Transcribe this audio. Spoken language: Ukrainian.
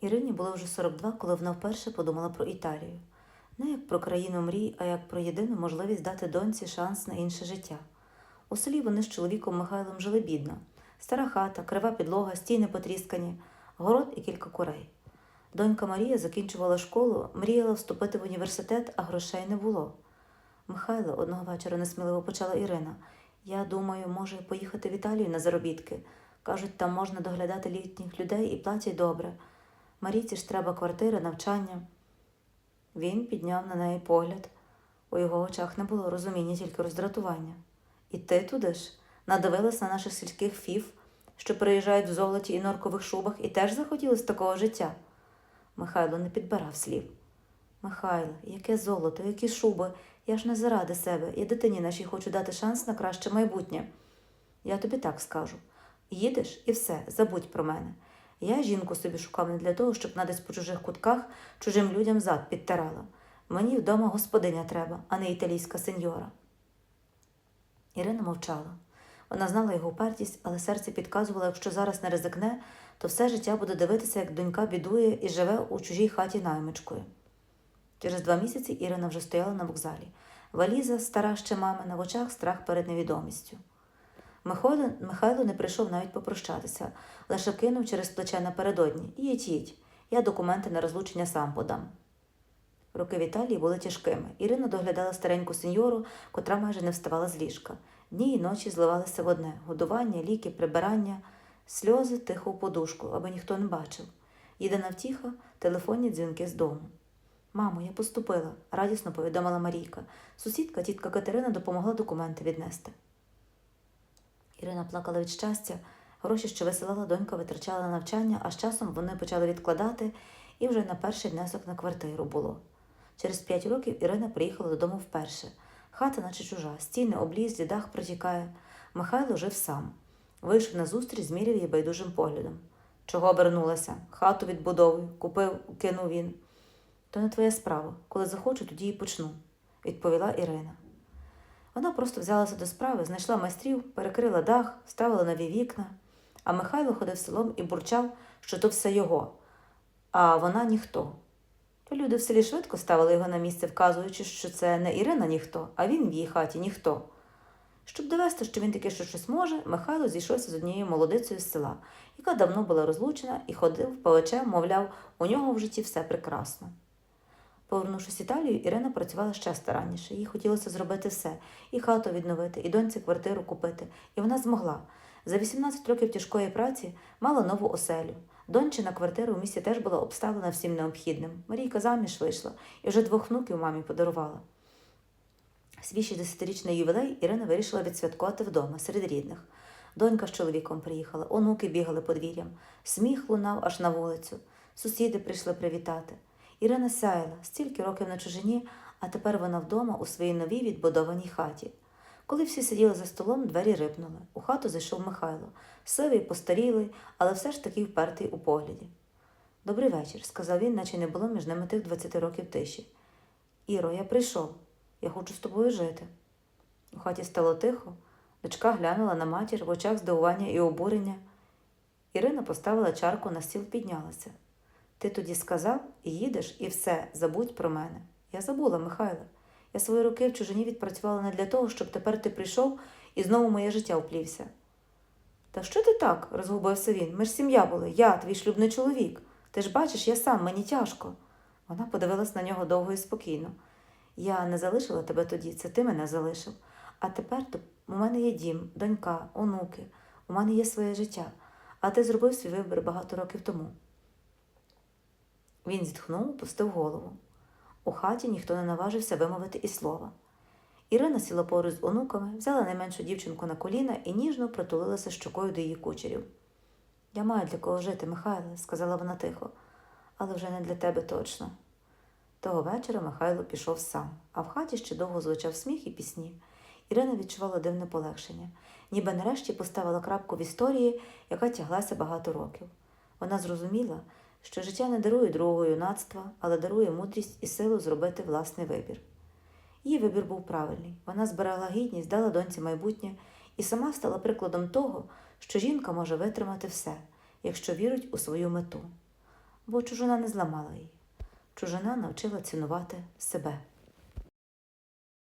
Ірині було вже 42, коли вона вперше подумала про Італію. Не як про країну мрій, а як про єдину можливість дати доньці шанс на інше життя. У селі вони з чоловіком Михайлом жили бідно. Стара хата, крива підлога, стіни потріскані, город і кілька курей. Донька Марія закінчувала школу, мріяла вступити в університет, а грошей не було. Михайло одного вечора несміливо почала Ірина. Я думаю, може поїхати в Італію на заробітки. Кажуть, там можна доглядати літніх людей і платять добре. Марійці ж треба квартири, навчання. Він підняв на неї погляд. У його очах не було розуміння, тільки роздратування. І ти туди ж надивилась на наших сільських фіф, що приїжджають в золоті і норкових шубах, і теж захотілося такого життя. Михайло не підбирав слів. Михайло, яке золото, які шуби. Я ж не заради себе. Я дитині нашій хочу дати шанс на краще майбутнє. Я тобі так скажу. Їдеш і все, забудь про мене. Я жінку собі шукав не для того, щоб вона десь по чужих кутках чужим людям зад підтирала. Мені вдома господиня треба, а не італійська сеньора. Ірина мовчала. Вона знала його упертість, але серце підказувало, якщо зараз не ризикне, то все життя буде дивитися, як донька бідує і живе у чужій хаті наймичкою. Через два місяці Ірина вже стояла на вокзалі. Валіза, стара ще мамина, в очах страх перед невідомістю. Михайло, Михайло не прийшов навіть попрощатися, лише кинув через плече напередодні. Їдь, їдь, я документи на розлучення сам подам. Руки Віталії були тяжкими. Ірина доглядала стареньку сеньору, котра майже не вставала з ліжка. Дні й ночі зливалися в одне годування, ліки, прибирання, сльози тихо в подушку, аби ніхто не бачив. Єдина втіха телефонні дзвінки з дому. Мамо, я поступила, радісно повідомила Марійка. Сусідка, тітка Катерина, допомогла документи віднести. Ірина плакала від щастя. Гроші, що висилала донька, витрачала на навчання, а з часом вони почали відкладати, і вже на перший внесок на квартиру було. Через п'ять років Ірина приїхала додому вперше. Хата, наче чужа, стіни облізлі, дах протікає. Михайло жив сам. Вийшов на зустріч, зміряв її байдужим поглядом. Чого обернулася? Хату відбудовую, купив, кинув він. То не твоя справа. Коли захочу, тоді і почну, відповіла Ірина. Вона просто взялася до справи, знайшла майстрів, перекрила дах, ставила нові вікна, а Михайло ходив селом і бурчав, що то все його, а вона ніхто. То люди в селі швидко ставили його на місце, вказуючи, що це не Ірина ніхто, а він в її хаті ніхто. Щоб довести, що він таки що щось може, Михайло зійшовся з однією молодицею з села, яка давно була розлучена, і ходив палачем, мовляв, у нього в житті все прекрасно. Повернувшись в Італію, Ірина працювала ще старанніше. Їй хотілося зробити все і хату відновити, і доньці квартиру купити. І вона змогла. За 18 років тяжкої праці мала нову оселю. Дончина квартира у місті теж була обставлена всім необхідним. Марійка заміж вийшла і вже двох внуків мамі подарувала. Свій 60-річний ювілей Ірина вирішила відсвяткувати вдома серед рідних. Донька з чоловіком приїхала, онуки бігали подвір'ям, сміх лунав аж на вулицю. Сусіди прийшли привітати. Ірина сяяла стільки років на чужині, а тепер вона вдома у своїй новій відбудованій хаті. Коли всі сиділи за столом, двері рипнули. У хату зайшов Михайло, сивий, постарілий, але все ж таки впертий у погляді. Добрий вечір, сказав він, наче не було між ними тих 20 років тиші. Іро, я прийшов. Я хочу з тобою жити. У хаті стало тихо. Дочка глянула на матір в очах здивування і обурення. Ірина поставила чарку на стіл, піднялася. Ти тоді сказав, їдеш і все, забудь про мене. Я забула, Михайло. Я свої роки в чужині відпрацювала не для того, щоб тепер ти прийшов і знову моє життя вплівся. Та що ти так? розгубився він. Ми ж сім'я були, я, твій шлюбний чоловік. Ти ж бачиш, я сам, мені тяжко. Вона подивилась на нього довго і спокійно. Я не залишила тебе тоді, це ти мене залишив. А тепер у мене є дім, донька, онуки, у мене є своє життя, а ти зробив свій вибір багато років тому. Він зітхнув, опустив голову. У хаті ніхто не наважився вимовити і слова. Ірина сіла поруч з онуками, взяла найменшу дівчинку на коліна і ніжно притулилася щокою до її кучерів. Я маю для кого жити, Михайле, сказала вона тихо, але вже не для тебе точно. Того вечора Михайло пішов сам, а в хаті ще довго звучав сміх і пісні. Ірина відчувала дивне полегшення, ніби нарешті поставила крапку в історії, яка тяглася багато років. Вона зрозуміла, що життя не дарує другого юнацтва, але дарує мудрість і силу зробити власний вибір. Її вибір був правильний. Вона збирала гідність, дала доньці майбутнє і сама стала прикладом того, що жінка може витримати все, якщо вірить у свою мету. бо чужина не зламала її. Чужина навчила цінувати себе.